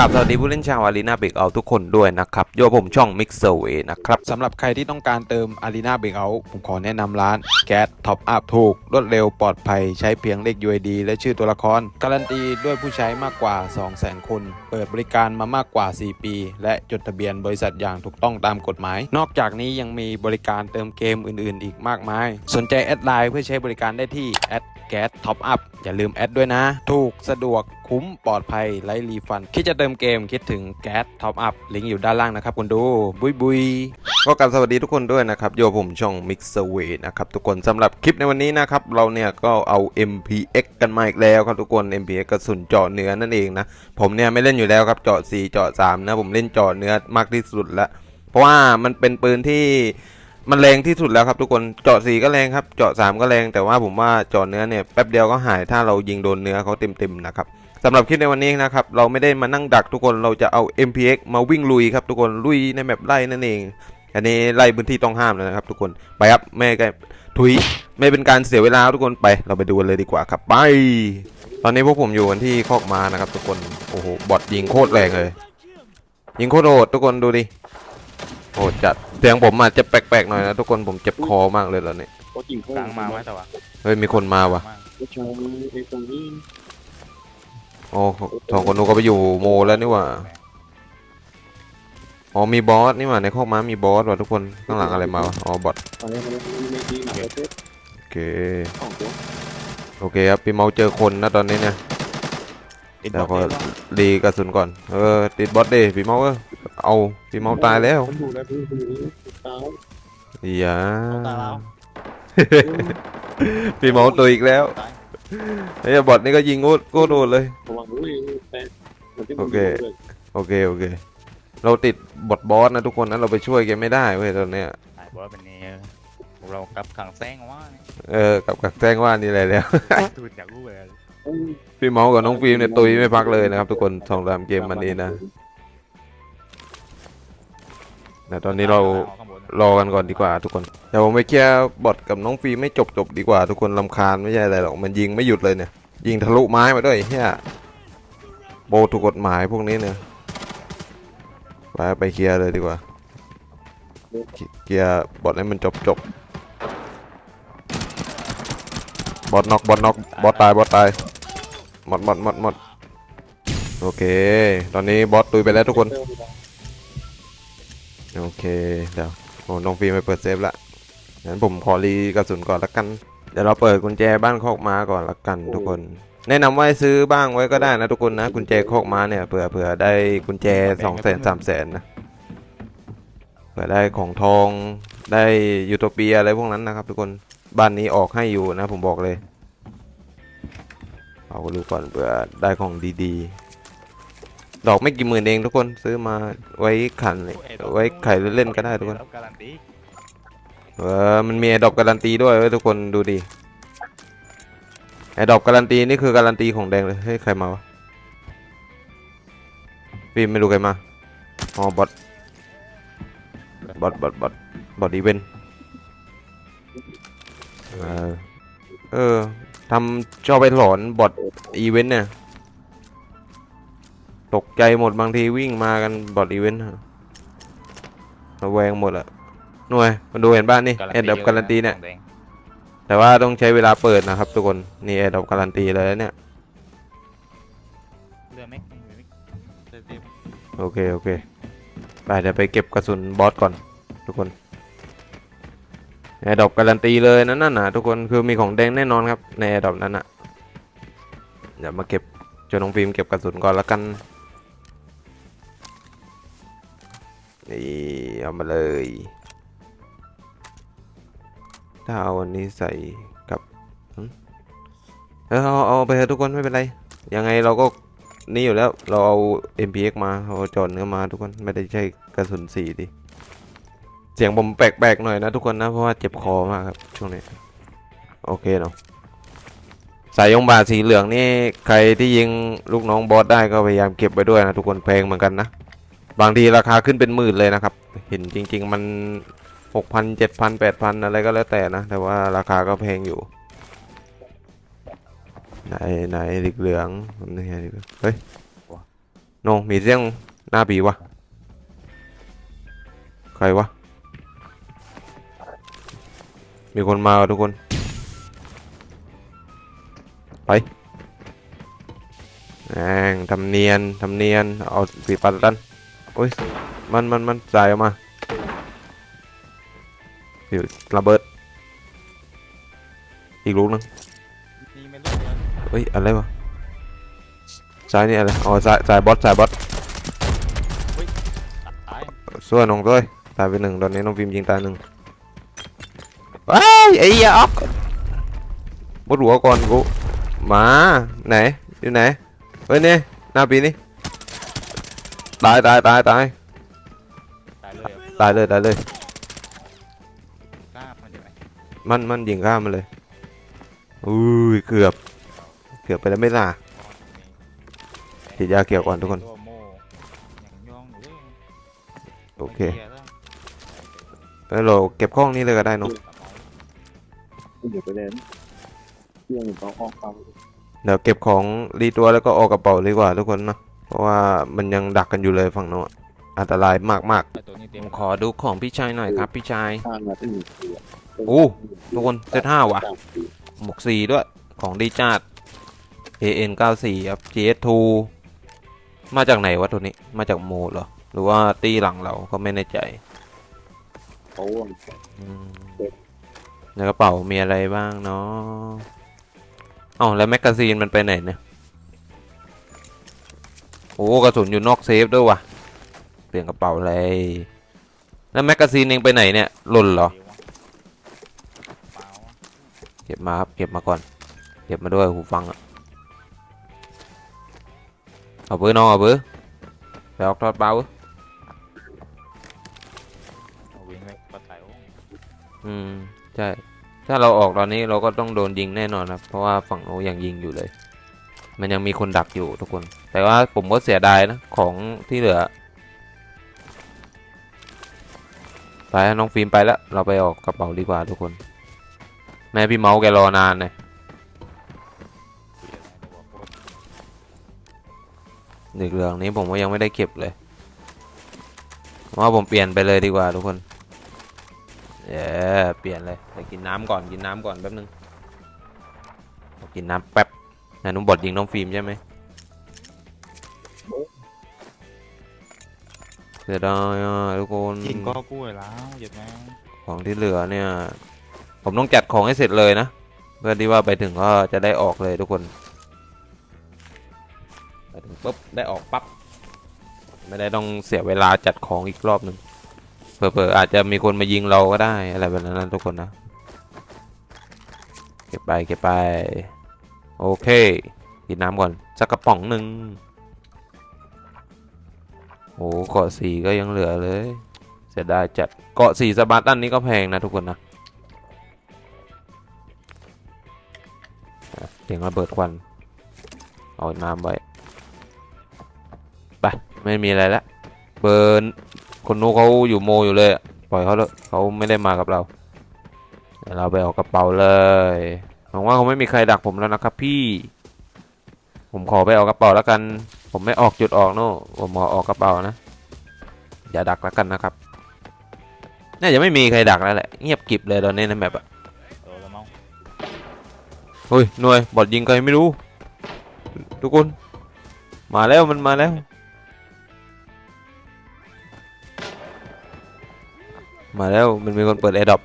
กับสวัสดีผู้เล่นชาวอารีนาเบรกเอาทุกคนด้วยนะครับโยผมช่อง Mix s u r v e y นะครับสำหรับใครที่ต้องการเติม Arena Breakout ผมขอแนะนำร้านแก๊สท็อปอัพถูก รวดเร็วปลอดภัยใช้เพียงเลข UID และชื่อตัวละคร การันตีด้วยผู้ใช้มากกว่า 200,000 คน เปิดบริการมามากกว่า 4 ปี และจดทะเบียนบริษัทอย่างถูกต้องตามกฎหมาย นอกจากนี้ยังมีบริการเติมเกมอื่น ๆ อีกมากมาย สนใจแอดไลน์เพื่อใช้บริการได้ที่แอดแก๊สท็อปอัพอย่าลืมแอดด้วยนะ ถูกสะดวกคุ้มปลอดภัยไร้รีฟัน คิดจะเติมเกมคิดถึงแก๊สท็อปอัพลิงก์อยู่ด้านล่างนะครับคุณดู บุยบุยก็กาบสวัสดีทุกคนด้วยนะครับ โยผมช่อง Mix s u r v e y นะครับทุกคนสำหรับคลิปในวันนี้นะครับ เราเนี่ยก็เอา MPX กันมาอีกแล้วครับทุกคน MPX กระสุนเจาะเนื้อนั่นเองนะ ผมเนี่ยไม่เล่นอยู่แล้วครับเจาะ4เจาะ3นะผมเล่นเจาะเนื้อมากที่สุดแล้วเพราะว่ามันเป็นปืนที่มันแรงที่สุดแล้วครับทุกคนเจาะ4ก็แรงครับ เจาะ3ก็แรงแต่ว่าผมว่าเจาะเนื้อเนี่ยแป๊บเดียวก็หายถ้าเรายิงโดนเนื้อเขาเต็มๆนะครับ สำหรับคลิปในวันนี้นะครับ เราไม่ได้มานั่งดักทุกคนเราจะเอา MPX มาวิ่งลุยครับทุกคนลุยในแมปไล่นั่นเอง อันนี้ไล่พื้นที่ต้องห้ามแล้วนะครับ ทุกคนไปครับแม่ก็ทุยไม่เป็นการเสียเวลาทุกคนไป เราไปดูกันเลยดีกว่าครับไป ตอนนี้พวกผมอยู่กันที่คอกม้านะครับ ทุกคนโอ้โหบอทยิงโคตรแรงเลย ยิงโคตรโหดทุกคนดูดิโหดจัดเสียงผมอาจจะแปลกๆหน่อยนะทุกคนผมเจ็บคอมากเลยตอนนี้ก็จริงกลางมาไหมแต่ว่าเฮ้ยมีคนมาว่ะก็ใช้ไอ้ตรงนี้ โอ้สองคนนู้นก็ไปอยู่โมแล้วนี่หว่าอ๋อมีบอสนี่หว่าในคอกม้ามีบอสว่ะทุกคนข้างหลังอะไรมาวะอ๋อบอทอะไรอะไรไม่ดีหนักเลยเซ็ตโอเคสองตัวโอเคครับพี่เมาเจอคนนะตอนนี้เนี่ยติดบแล้อวลก็เต็มรีกระสุนก่อนเออติดบอสดิพี่เมาเออเอาพี่เมาตายแล้วผมดูแลพี่คนนี้ตายอย่าตายแล้วพี่เมาตัวอีกแล้วตาย ไอ้บอสนี่ก็ยิงโคตรโคตรโดนเลย ระวังด้วยแต่มันที่โอเคโอเคโอเค เราติดบอทบอสนะทุกคนนะเราไปช่วยแกไม่ได้เว้ยตอนเนี้ยตายบอลเป็นนี้เรากลับขังแซงว่าเออกับกับแจ้งว่านี่อะไรแล้วทูดอยากรู้เลยพี่เมากับน้องฟิล์มเนี่ยตุยไม่พักเลยนะครับทุกคนสองสามเกมมันนี้นะแต่ตอนนี้เราข้างบน รอกันก่อนดีกว่าทุกคนเดี๋ยวผมไปเคลียร์บอทกับน้องฟิล์มไม่จบจบดีกว่า ทุกคนลำคาญไม่ใช่อะไรหรอกมันยิงไม่หยุดเลยเนี่ย ยิงทะลุไม้มาด้วยเฮียโบถูกกฎหมายพวกนี้เนี่ยไปไปเคลียร์เลยดีกว่าเคลียร์บอทให้มันจบจบบอทน็อกบอทน็อกบอทตายบอทตายหมดหมดหมดหมดโอเค ตอนนี้บอสตุยไปแล้วทุกคน โอเค เดี๋ยว โอ้น้องฟิล์มไปเปิดเซฟละงั้นผมขอรีกระสุนก่อนละกัน เดี๋ยวเราเปิดกุญแจบ้านคอกม้าก่อนละกันทุกคน แนะนำว่าให้ซื้อบ้างไว้ก็ได้นะทุกคนนะกุญแจคอกม้าเนี่ยเผื่อเผื่อได้กุญแจสองแสนสามแสนนะเผื่อได้ของทองได้ยูโทเปียอะไรพวกนั้นนะครับ ทุกคนบ้านนี้ออกให้อยู่นะผมบอกเลย เอาก็รู้ก่อนเผื่อได้ของดีๆ ดอกไม่กี่หมื่นเองทุกคนซื้อมาไว้ขันเลยไว้ไข่เล่นๆก็ได้ทุกคนการันตีเออมันมีไอดอปการันตีด้วยเว้ยทุกคนดูดิไอดอปการันตีนี่คือการันตีของแดงเลยเฮ้ยใครมาวะพี่ไม่รู้ใครมาอ๋อบอทบอทบอทบอทบอทอีเวนต์เออเออทำชอบไปหลอนบอทอีเวนต์เนี่ย ตกใจหมดบางทีวิ่งมากันบอทอีเวนต์อะระแวงหมดอะหน่วยมาดูเห็นบ้านนี่แอดดับการันตีเนี่ย แต่ว่าต้องใช้เวลาเปิดนะครับทุกคน นี่แอดดับการันตีเลยนะเนี่ยเรือไม่ไม่ไม่โอเค โอเค ไปเดี๋ยวไปเก็บกระสุนบอสก่อน ทุกคนแอดดับการันตีเลยนั่นน่ะทุกคนคือมีของแดงแน่นอนครับในแอดดับนั้นน่ะเดี๋ยวมาเก็บจนน้องฟิล์มเก็บกระสุนก่อนละกัน นี่เอามาเลยถ้าเอาอันนี้ใส่กับเออเอาเอาไปเถอะทุกคนไม่เป็นไร ยังไงเราก็นี่อยู่แล้วเราเอา MPX มาเราจอดเนื้อมาทุกคนไม่ได้ใช้กระสุนสีดิเสียงผมแปลกๆหน่อยนะทุกคนนะเพราะว่าเจ็บคอมากครับช่วงนี้โอเคเนาะสายยงบาทสีเหลืองนี่ใครที่ยิงลูกน้องบอสได้ก็พยายามเก็บไว้ด้วยนะทุกคนแพงเหมือนกันนะ บางทีราคาขึ้นเป็นหมื่นเลยนะครับ เห็นจริง ๆ มันหกพันเจ็ดพันแปดพันอะไรก็แล้วแต่นะ แต่ว่าราคาก็แพงอยู่ ไหนไหนเหลืองเหลืองนี่ไงเฮ้ยโนมีเสียงหน้าบีวะใครวะ มีคนมาทุกคน ไปแองทำเนียนทำเนียน เอาปีปัดดัน โอ้ย มันมันมันจ่ายออกมาอยู่ระเบิด อีกลูกนึงตีไม่รู้เลยเฮ้ย อะไรวะซ้ายนี่อะไร อ๋อซ้ายซ้ายบอสซ้ายบอสตัดตายส่วนน้องด้วยตายไปหนึ่งตอนนี้น้องฟิล์มยิงตายหนึ่งว้ายไอ้ยาออกบดหัวก่อนกู มา ไหน อยู่ไหน เฮ้ยเนี่ยหน้าปีนี่ ตายตายตายตายตายเลยอะตายเลยตายเลย กล้ามันจะไหมมันมันยิงข้ามมาเลยอุ้ยเกือบ เกือบไปแล้วไม่ล่ะฉีดยาเกี่ยวก่อนทุกคน ตัวโม่อย่างย่องอยู่เลยโอเคไม่กียร์แล้วแล้วเราเก็บข้องนี้เลยก็ได้เนาะเดี๋ยวไปเล่นเรื่องต้องออกฟังเดี๋ยวเก็บของรีตัวแล้วก็ออกกระเป๋าดีกว่าทุกคนเนาะ เพราะว่ามันยังดักกันอยู่เลยฝั่งโน้นอันตรายมากมากไอ้ตัวนี้เต็ผมมขอดูของพี่ชายหน่อยครับ พี่ชายข้างมาที่หนึ่งปีโอ้ทุกคนเซตห้าว่ะหมวกสีด้วยของดีจาด AN 94ครับ GS2 มาจากไหนวะตัวนี้มาจากโมดเหรอ หรือว่าตีหลังเราก็ไม่แน่ใจเขาว่าอืมในกระเป๋ามีอะไรบ้างเนาะเอ้าแล้วแมกกาซีนมันไปไหนเนี่ย โอ้กระสุนอยู่นอกเซฟด้วยว่ะเปลี่ยนกระเป๋าเลยแล้วแมกกาซีนเองไปไหนเนี่ยหล่นเหรอเปล่าเก็บมาครับเก็บมาก่อนเก็บมาด้วยหูฟังอะเอาเบอร์น้องเอาเบอร์ไปออกทอดเบาเว้ยเอาวิ่งไปปัดไถ่โอ้อืมใช่ถ้าเราออกตอนนี้เราก็ต้องโดนยิงแน่นอนครับเพราะว่าฝั่งโน้นยังยิงอยู่เลย มันยังมีคนดักอยู่ทุกคน แต่ว่าผมก็เสียดายนะ ของที่เหลือ ไปน้องฟิล์มไปแล้ว เราไปออกกระเป๋าดีกว่าทุกคน แม่พี่เมาส์แกรอนานเลยหนึ่งเรื่องนี้ผมก็ยังไม่ได้เก็บเลย ว่าผมเปลี่ยนไปเลยดีกว่าทุกคนเย้เปลี่ยนเลยไปกินน้ำก่อนกินน้ำก่อนแป๊บนึงกินน้ำแป๊บ นายนุ่มบดยิงน้องฟิล์มใช่ไหมเสียดายอะทุกคนกินก็กล้วยแล้วเหยียดแม่งของที่เหลือเนี่ย ผมต้องจัดของให้เสร็จเลยนะ เพื่อที่ว่าไปถึงก็จะได้ออกเลยทุกคนไปถึงปุ๊บได้ออกปั๊บไม่ได้ต้องเสียเวลาจัดของอีกรอบหนึ่งเผลอๆอาจจะมีคนมายิงเราก็ได้อะไรแบบนั้นนะทุกคนนะ เก็บไปเก็บไป โอเคกินน้ำก่อนสักกระป๋องหนึ่งโอ้เกาะสีก็ยังเหลือเลย เสียดายจัดเกาะสีสบาร์ตันนี้ก็แพงนะทุกคนนะเสียงระเบิดควัน เอาน้ำไว้ไปไม่มีอะไรล้วเบิร์นคนนู้เขาอยู่โมอยู่เลยปล่อยเขาเลยเขาไม่ได้มากับเราเราไปเอากระเป๋าเลย วังว่าคงไม่มีใครดักผมแล้วนะครับพี่ ผมขอไปเอากระเป๋าแล้วกัน ผมไม่ออกจุดออกโน่ผมขอออกกระเป๋านะ อย่าดักแล้วกันนะครับ น่าจะไม่มีใครดักแล้วแหละ เงียบกริบเลยตอนนี้ในแมปอะโตแล้วมั้งเฮ้ยหน่วยบอดยิงใครไม่รู้ ทุกคน มาแล้วมันมาแล้ว มาแล้วมันมีคนเปิดแอร์ดรอป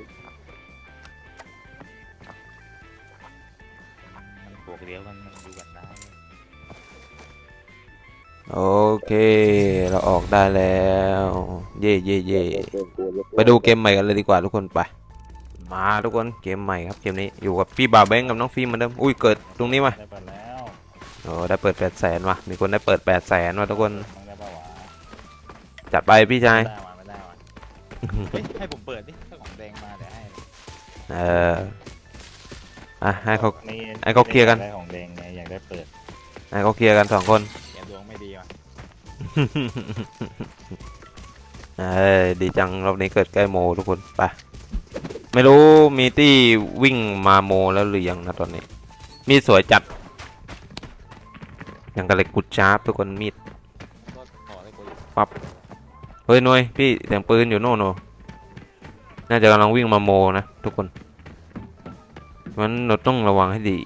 ได้แล้ว เย่เย่เย่เดินตัวไปดูเกมใหม่กันเลยดีกว่าทุกคนไป มาทุกคนเกมใหม่ครับเกมนี้อยู่กับพี่บาเบ้งกับน้องฟิล์มเหมือนเดิมอุ้ยเกิดตรงนี้มาได้ไปแล้วโอ้ได้เปิดแปดแสนว่ะมีคนได้เปิดแปดแสนว่ะทุกคนมันได้ปะวะจัดไปพี่ชายไม่ได้วะไม่ได้วะเฮ้ยให้ผมเปิดดิถ้าของแดงมาเดี๋ยวให้เอออะให้เขานี่ให้เขาเคลียร์กันได้ของแดงไงอยากได้เปิดให้เขาเคลียร์กันสองคน เอ้ยดีจังรอบนี้เกิดใกล้โมทุกคนไปไม่รู้มีตี้วิ่งมาโมแล้วหรือยังนะตอนนี้ มีดสวยจัดยังกระเล็กกุดชาร์ปทุกคนมีดก็ขออะไรกูอยู่เฮ้ยหน่วยพี่เสียงปืนอยู่โน่นโนน่าจะกำลังวิ่งมาโมนะทุกคนมันเราต้องระวังให้ดี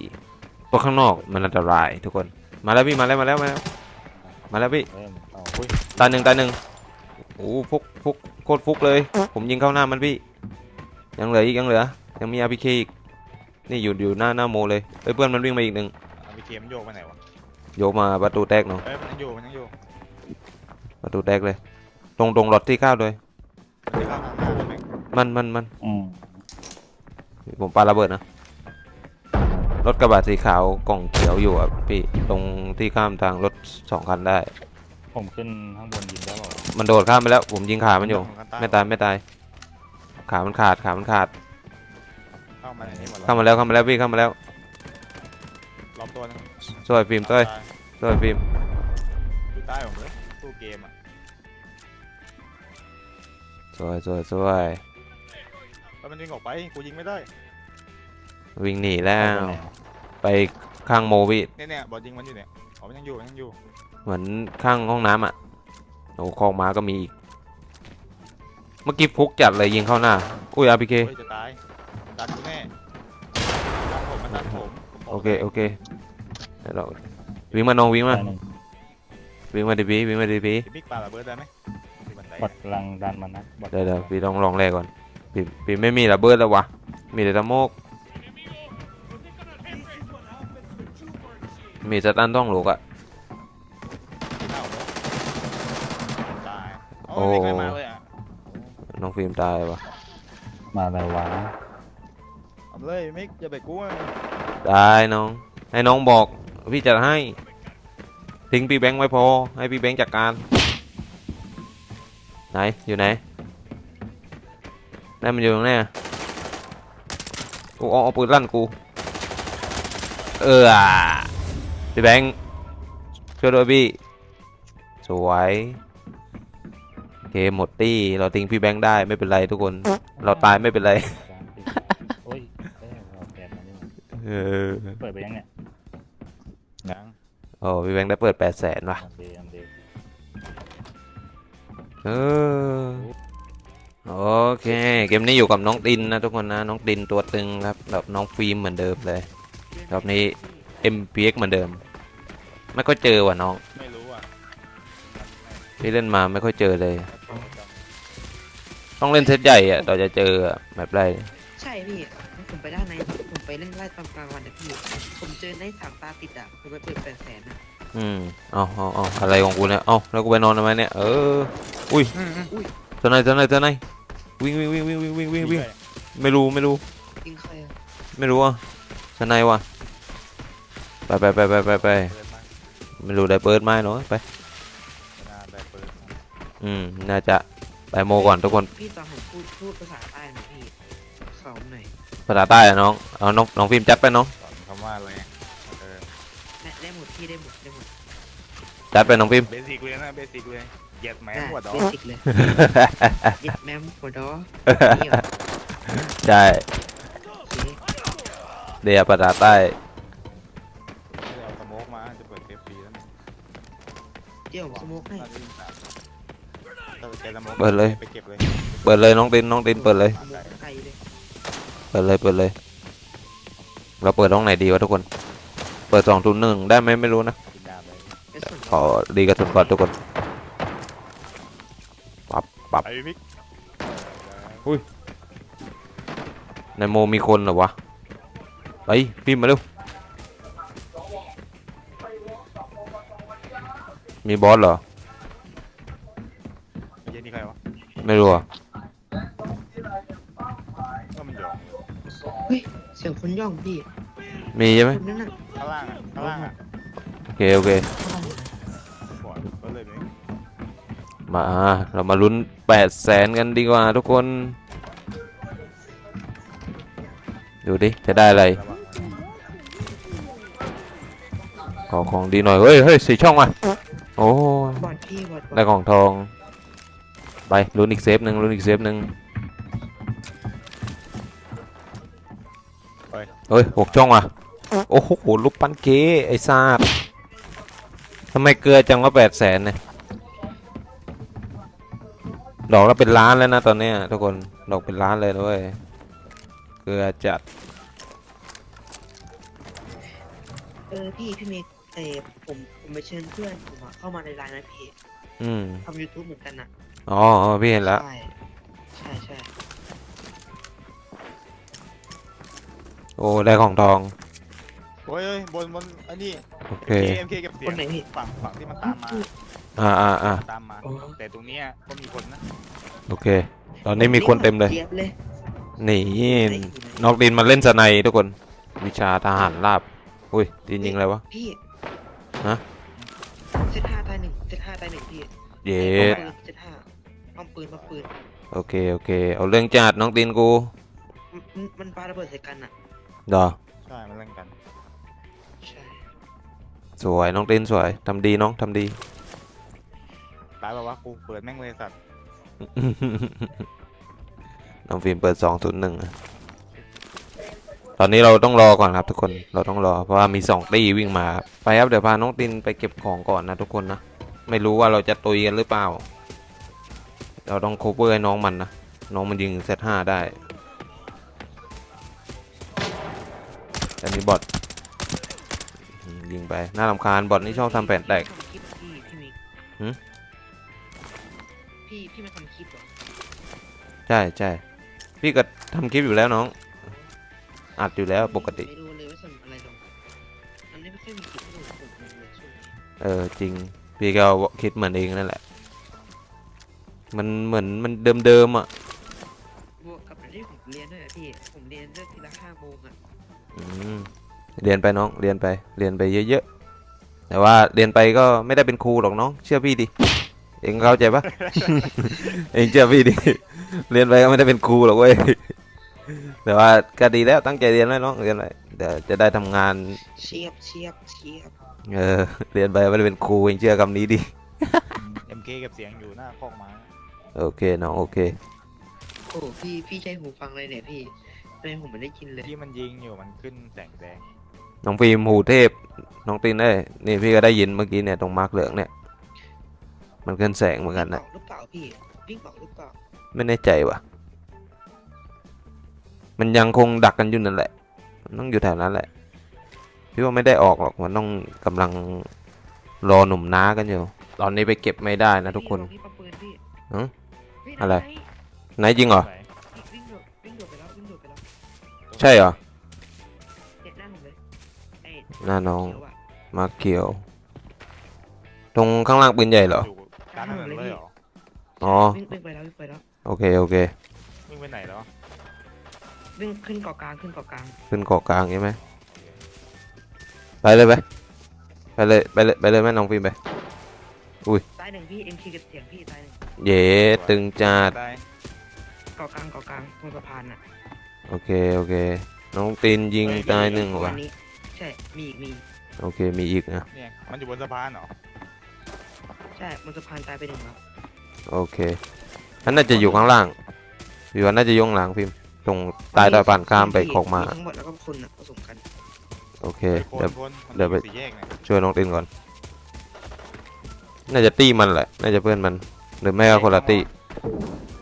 เพราะข้างนอกมันอันตรายทุกคน มาแล้วพี่มาแล้วมาแล้วมาแล้วมาแล้วพี่ เริ่มเอาอุ้ยตาหนึ่งตาหนึ่งโอ้ฟุกฟุกโคตรฟุกเลย ผมยิงเข้าหน้ามันพี่ ยังเหลืออีกยังเหลือ ยังมีอาร์พีเคอีก นี่อยู่อยู่หน้าหน้าโมเลยเอ้ยเพื่อนมันวิ่งมาอีกหนึ่งเอาไปเกมนโยกไปไหนวะ โยกมาประตูแตกเนาะเอ้ยมันยังอยู่มันยังอยู่ประตูแตกเลย ตรงตรงรถที่เข้าเลย มันจะเข้าทางหน้ามันไหมมันมันมันอืมผมปาระเบิดนะ รถกระบะสีขาวกล่องเขียวอยู่อะพี่ ตรงที่ข้ามทางรถสองคันได้ ผมขึ้นข้างบนยิงได้เปล่ามันโดดข้ามไปแล้ว ผมยิงขามันอยู่ขงกันไม่ตายไม่ตาย ขามันขาดขามันขาด เข้ามาในนี้หมดเข้ามาแล้วเข้ามาแล้วพี่เข้ามาแล้วรอบตัวนึงช่วยฟิล์มช่วยช่วยฟิล์มอยู่ใต้ผมเลยตู้เกมอะสวยสวยสวยแล้วมันวิ่งออกไปกูยิงไม่ได้วิ่งหนีแล้ว ไปข้างโมวิเนี่ยเนี่ยบอลยิงมันอยู่เนี่ย อ๋อมันยังอยู่มันยังอยู่เหมือนข้างห้องน้ำอะโอ้คลองม้าก็มีอีก เมื่อกี้ฟุกจัดเลยยิงเข้าหน้า อุ้ยอาร์พีเคเฮ้ยจะตายดันกูแน่ดันผมมันดันผมผมบกโอเคโอเคเดี๋ยวเราวิ่งมาน้องวิ่งมาตายหนึ่งวิ่งมาดิพี่วิ่งมาดิพี่พี่บิ๊กปาระเบิดได้ไหมที่บันไดบอดกำลังดันมันนะบอดเดี๋ยวเดี๋ยวพี่ต้องลองแรกก่อนพี่พี่ไม่มีระเบิดแล้ววะมีแต่ตะโมก มีสตันต้องหลูกอะที่หน้าผมเลยตายโอ้โอ้ไม่เคยมาเลยอะน้องฟิล์มตายวะมาแล้ววะเอาเลยมิกอย่าไปกลัวได้น้อง ให้น้องบอก พี่จะให้ ทิ้งพี่แบงค์ไว้พอ ให้พี่แบงค์จัดการ ไหน อยู่ไหนนั่นมันอยู่ตรงไหนอะกูเอาเอาปืนลั่นกู เออ พี่แบงค์ช่วยด้วยพี่ สวยโอเคหมดตี้เราทิ้งพี่แบงค์ได้ไม่เป็นไรทุกคน เราตายไม่เป็นไรโอ้ยเอ้ยเราแกนมานี่เออเปิดไปยังเนี่ยยังโอ้พี่แบงค์ได้เปิดแปดแสนว่ะโอเคอันเดย์เออโอเค เกมนี้อยู่กับน้องดินนะทุกคนนะน้องดินตัวตึงครับแบบน้องฟิล์มเหมือนเดิมเลยรอบนี้ MPX เหมือนเดิม ไม่ค่อยเจอว่ะน้องไม่รู้อะที่เล่นมาไม่ค่อยเจอเลย ต้องเล่นเซตใหญ่อะเราจะเจออะแบบไรใช่พี่ผมไปด้านในผมไปเล่นไล่ตอนกลางวันนะพี่ ผมเจอได้สามตาติดอะผมไปเปิดแปดแสนอะอืมเอาเอาเอาอะไรของกูเนี่ยเอาแล้วกูไปนอนทำไมเนี่ยเอออุ้ยเท่าไหนเท่าไหนเท่าไหนวิ่งวิ่งวิ่งวิ่งวิ่งวิ่งวิ่งวิ่งไม่รู้ไม่รู้ยิงใครอะไม่รู้อะทนายว่ะไปไปไปไปไปไปเปิดมา ไม่รู้ได้เปิดไหมเนาะไปหน้าได้เปิดมาอืมน่าจะไปโมก่อนทุกคนพี่ตอนผมพูดพูดภาษาใต้หน่อยพี่สอนหน่อยภาษาใต้อะน้องเอาน้องน้องฟิล์มจัดไปน้องสอนคำว่าอะไรเออได้ได้หมดพี่ได้หมดได้หมดจัดไปน้องฟิล์มเบสิกเลยนะเบสิกเลยเหยียดแหมได้หัวดอกเบสิกเลยยิดแมมหัวดอนี่เหรอใช่โอเคเดียวภาษาใต้ เดี๋ยวผมสโมกให้น่าจะยิงสามถ้าไปเจอสโมกเปิดเลย ไปเก็บเลยเปิดเลยน้องตินน้องตินเปิดเลยสโมกไกลเลยเปิดเลยเปิดเลย เราเปิดห้องไหนดีวะทุกคน เปิดสองทุนหนึ่งได้ไหมไม่รู้นะ กินดาบเลยเป็นส่วนขอดีกระสุนก่อนทุกคนปับปับไอ้มิกในโมมีคนเหรอวะไปพิมพ์มาเร็ว มีบอสเหรอ ไอ้เหี้ย็นนี่ใครวะไม่รู้อะก็มันหยอกเฮ้ย เสียงคนย่องพี่ มีใช่ไหมคนนั้นน่ะข้างล่างอะข้างล่างอะโอเคโอเค บอดก็เลยมิกมาเรามาลุ้นแปดแสนกันดีกว่าทุกคน ดูดิ จะได้อะไร ระวังไว้ขอของดีหน่อย เฮ้ยเฮ้ยสีช่องมา โอ้ยบอดพี่บอดบอได้ดของทอง ไปลุ้นอีกเซฟหนึ่งลุ้นอีกเซฟหนึ่งเฮ้ยหกช่องว่ะ โอ้โหลูกปั้นเก๋ไอ้ซาดทำไมเกลือจังว่าแปดแสนเนี่ย ดอกแล้วเป็นล้านแล้วนะตอนเนี้ยทุกคน ดอกเป็นล้านเลยด้วย เกลือจัด เออพี่พี่เมย์เออผม ผมไปเชิญเพื่อนผมอะเข้ามาในไลน์นะพี่อืมทำยูทูบเหมือนกันอะอ๋ออ๋อพี่เห็นแล้ว ใช่ใช่ใช่โอ้ได้ของทอง โอ้ยเอ้ยบนบนอันนี้โอเคเอ็มเคเก็บเสียคงนไหนพี่ฝั่งฝั่งที่มันตามมาอ่าอ่าอ่าตามมา อ๋อแต่ตรงเนี้ยก็มีคนนะโอเค ตอนนี้มีคนเต็มเลย จี๊ยบเลยนี่ไหนอยู่ไหนนอกดินมาเล่นสไนด์ทุกคน วิชาทหารราบ อุ้ยดินยิงอะไรวะ พี่ฮะ เย็ไอ้ดป้อมปืนเซตห้าป้อมปืนป้อมปืน โอเค โอเค เอาเรื่องจัดน้องดินกูมันมันมันปาระเบิดใส่กันอะดอใช่มันเล่นกัน ใช่สวยน้องดินสวยทำดีน้องทำดี ตายแบบว่ากูเปิดแม่งเลยสัตว์ น้องฟิล์มเปิดสองศูนย์หนึ่งตอนนี้เราต้องรอก่อนครับทุกคน เราต้องรอ เพราะว่ามีสองตีวิ่งมาครับไปครับเดี๋ยวพาน้องตินไปเก็บของก่อนนะทุกคนนะ ไม่รู้ว่าเราจะตุยกันหรือเปล่า เราต้องโคเวอร์ให้น้องมันนะ น้องมันยิงเซตห้าได้แต่มีบอทอืมยิงไป น่ารำคาญบอทนี่ชอบทำแผนแตกทำคลิปอะพี่พี่มิกหืมพี่พี่มาทำคลิปเหรอ ใช่ใช่พี่ก็ทำคลิปอยู่แล้วน้อง อัดอยู่แล้วปกติ ไม่รู้เลยว่าส่งอะไรลงมันไม่ค่อยมีคลิปให้ดูผมเลยช่วงนี้เออจริง พี่ก็คิดเหมือนเองนั่นแหละ มันเหมือนมันเดิมๆอะบวกกับที่ผมเรียนด้วยอะพี่ ผมเรียนเลิกทีละห้าโมงอะอืมเรียนไปน้องเรียนไปเรียนไปเยอะๆ แต่ว่าเรียนไปก็ไม่ได้เป็นครูหรอกน้อง เชื่อพี่ดิ เองเข้าใจปะ เองเชื่อพี่ดิ เรียนไปก็ไม่ได้เป็นครูหรอกเว้ย แต่ว่าก็ดีแล้วตั้งใจเรียนไว้น้องเรียนไปเดี๋ยวจะได้ทำงาน เชียบเชียบเชียบ เออเรียนไปไม่ได้เป็นครูเองเชื่อคำนี้ดิ เอ็มเคเก็บเสียงอยู่หน้าคอกไม้โอเคน้องโอเคโอ้พี่พี่ใช้หูฟังเลยเนี่ยพี่ทำไมผมไม่ได้ยินเลยที่มันยิงอยู่มันขึ้นแสงแดงน้องฟิล์มหูเทพน้องตินเอ้ยนี่พี่ก็ได้ยินเมื่อกี้เนี่ยตรงมาร์กเหลืองเนี่ย มันขึ้นแสงเหมือนกันนะวิ่งออกหรือเปล่าพี่วิ่งออกหรือเปล่าไม่แน่ใจว่ะ มันยังคงดักกันอยู่นั่นแหละมันต้องอยู่แถวนั้นแหละ พี่ว่าไม่ได้ออกหรอกมันต้องกำลังรอหนุ่มน้ากันอยู่ ตอนนี้ไปเก็บไม่ได้นะทุกคน พี่ปั๊มปืนพี่หือเฮ้ยอะไร หนไหนจริงเหรอไหนวิ่งโดดวิ่งโดดไปแล้ววิ่งโดดไปแล้วใช่เหรอเห็นหน้าผมเลยไอ้หน้าน้อง เขียวอะมาเขียว ตรงข้างล่างปืนใหญ่เหรออยู่กลางถนนเลยเหรออ๋อ วิ่งวิ่งไปแล้ววิ่งไปแล้วโอเค โอเค วิ่งไปไหนแล้ววิ่งขึ้นเกาะกลางขึ้นเกาะกลางขึ้นเกาะกลางใช่ไหม ไปเลยไปไปเลยไปเลยไปเลยแม่น้องฟิล์มไป ตายหนึ่งพี่เอ็มคีกับเสียงพี่ตายหนึ่งเย้ตึงจัดได้เกาะกลางเกาะกลางตรงสะพานอะโอเค โอเค น้องตีนยิงตายหนึ่งวัว่ะนนี้ใช่มีอีกมีโอเค มีอีกนะ เนี่ยมันอยู่บนสะพานเหรอใช่บนสะพานตายไปหนึ่งแล้วโอเคอันน่าจะอยู่ข้างล่างพี่ว่าน่าจะอยข้างหลังพิมพ์ตรงใตายตะผ่านข้ามไปขอกมา ทั้งหมดแล้วก็คนอะผสมกัน โอเคคนเดี๋ยวคนมันเดี๋ยวไป สี่แยกเนี่ยช่วยน้องตีนก่อน น่าจะตีมันแหละ น่าจะเพื่อนมัน หรือไม่ก็คนละตี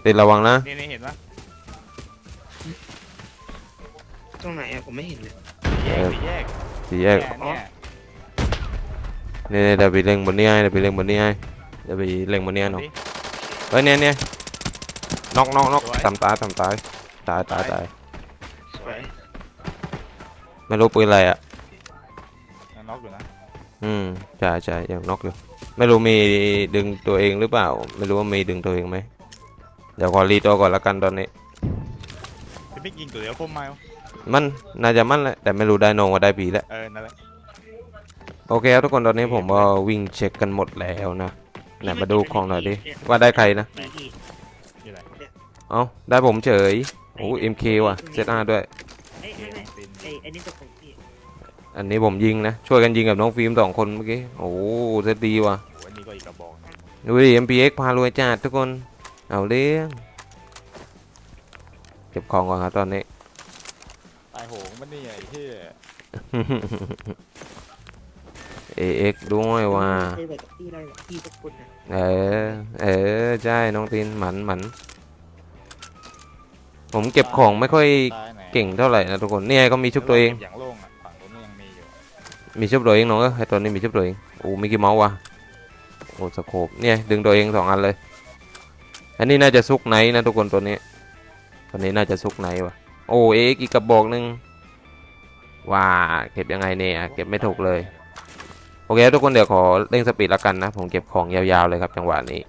ตีนระวังนะ นี่นี่เห็นปะตรงไหนอะผมไม่เห็นเลย สี่แยกสี่แยกสี่แยกเนี่ยนี่ๆเดี๋ยวไปเล็งบนนี้ให้เดี๋ยวไปเล็งบนนี้ให้เดี๋ยวไปเล็งบนนี้ให้น้อง ดิ เฮ้ยเนี่ยเนี่ยน็อกน็อกน็อกทำตายทำตายตายตายตายสวย ไม่รู้ปืนอะไรอะยังน็ อกอยู่นะอืมใช่ใช่ยังน็อกอยู่ ไม่รู้มีดึงตัวเองหรือเปล่า ไม่รู้ว่ามีดึงตัวเองไหมเดี๋ยวขอรีตัวก่อนละกันตอนนี้ จะไม่ยิงตัวเดียวพุ่มไม้มันน่าจะมันแหละแต่ไม่รู้ได้นงว่าได้ผีแล้ว เออ นั่นแหละโอเคครับทุกคนตอนนี้ผมก็วิ่งเช็คกันหมดแล้วนะไหนมาดูของหน่อยดิ ว่าได้ใครนะพี่พี่อยู่ไหนเอ้าได้ผมเฉยโอ้เอ็มเคว่ะเซตอาด้วยเอ้ยเกไม่มไม่ตินไอ้ไอ้นี่ตัวของพี่ อันนี้ผมยิงนะ ช่วยกันยิงกับน้องฟิล์มสองคนเมื่อกี้ โอ้เซตดีว่ะโอ้อันนี้ก็อีกกระบอกนะดูดิ MPX พารวยจัดทุกคน เอาเรื่องเก็บของก่อนครับตอนนี้ ตายโหงมันนี่ไอ้ที่ AX ด้วยว่าเคยแบบกับพี่อะไรหรอกพี่ทุกคนนะเออ เออ ใช่ น้องตีนหมันหมัน ผมเก็บของไม่ค่อยตายไหนเก่งเท่าไหร่นะทุกคน เนี่ยก็มีชุบตัวเองอย่างโล่ง มีชุบตัวเองน้องเออไอตัวนี้มีชุบตัวเองโอ้มิกกี้เมาส์ว่ะโอ้สโคปเนี่ยดึงตัวเองสองอันเลย อันนี้น่าจะซุกไนนะทุกคนตัวนี้ ตัวนี้น่าจะซุกไนวะโอ้เอ็กอีกกระบอกหนึ่งว่าเก็บยังไงเนี่ยเก็บไม่ถูกเลย โอเคทุกคนเดี๋ยวขอเร่งสปีดแล้วกันนะ ผมเก็บของยาวๆเลยครับจังหวะนี้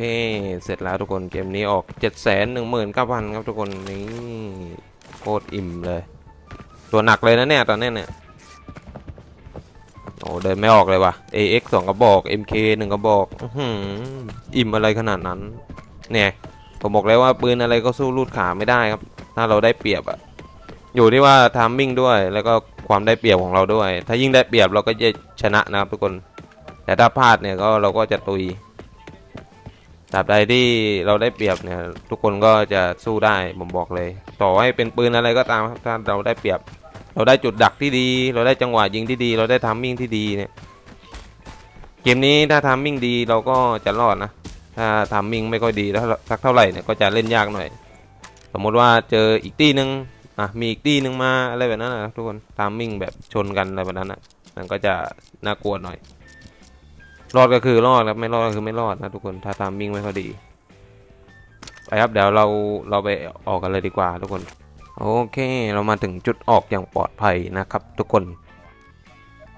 เคเสร็จแล้วทุกคนเกมนี้ออก 7 1 9 0 0 0ครับทุกคนนี่โคตรอิ่มเลย ตัวหนักเลยนะเนี่ยตอนนี้เนี่ยโอ้เดินไม่ออกเลยว่ะ AX 2กระบอก MK 1กระบอกอืมอิ่มอะไรขนาดนั้น เนี่ยผมบอกเลยว่าปืนอะไรก็สู้ลูดขาไม่ได้ครับ ถ้าเราได้เปรียบอะอยู่ที่ว่าทามมิ่งด้วย แล้วก็ความได้เปรียบของเราด้วย ถ้ายิ่งได้เปรียบเราก็จะชนะนะครับทุกคน แต่ถ้าพลาดเนี่ยก็เราก็จะตุย ตราบใดที่เราได้เปรียบเนี่ย ทุกคนก็จะสู้ได้ผมบอกเลย ต่อให้เป็นปืนอะไรก็ตามครับถ้าเราได้เปรียบ เราได้จุดดักที่ดี เราได้จังหวะยิงที่ดี เราได้ทามมิ่งที่ดีเนี่ยเกมนี้ถ้าทามมิ่งดีเราก็จะรอดนะถ้าทามมิ่งไม่ค่อยดีแล้วสักเท่าไหร่เนี่ยก็จะเล่นยากหน่อย สมมติว่าเจออีกตีหนึ่งอะมีอีกตีหนึ่งมาอะไรแบบนั้นนะทุกคนทามมิ่งแบบชนกันอะไรแบบนั้นนะมันก็จะน่ากลัวหน่อย รอดก็คือรอดครับไม่รอดก็คือไม่รอดนะทุกคนถ้าทามมิ่งไม่ค่อดีไปครับเดี๋ยวเราเราไปออกกันเลยดีกว่าทุกคน โอเค เรามาถึงจุดออกอย่างปลอดภัยนะครับ ทุกคน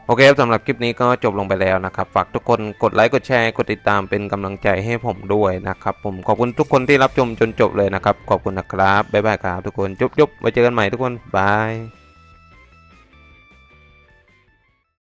โอเคครับสำหรับคลิปนี้ก็จบลงไปแล้วนะครับ ฝากทุกคนกดไลค์กดแชร์กดติดตามเป็นกำลังใจให้ผมด้วยนะครับ ผมขอบคุณทุกคนที่รับชมจนจบเลยนะครับ ขอบคุณนะครับบ๊ายบายครับทุกคนจุ๊บๆไว้เจอกันใหม่ทุกคนบาย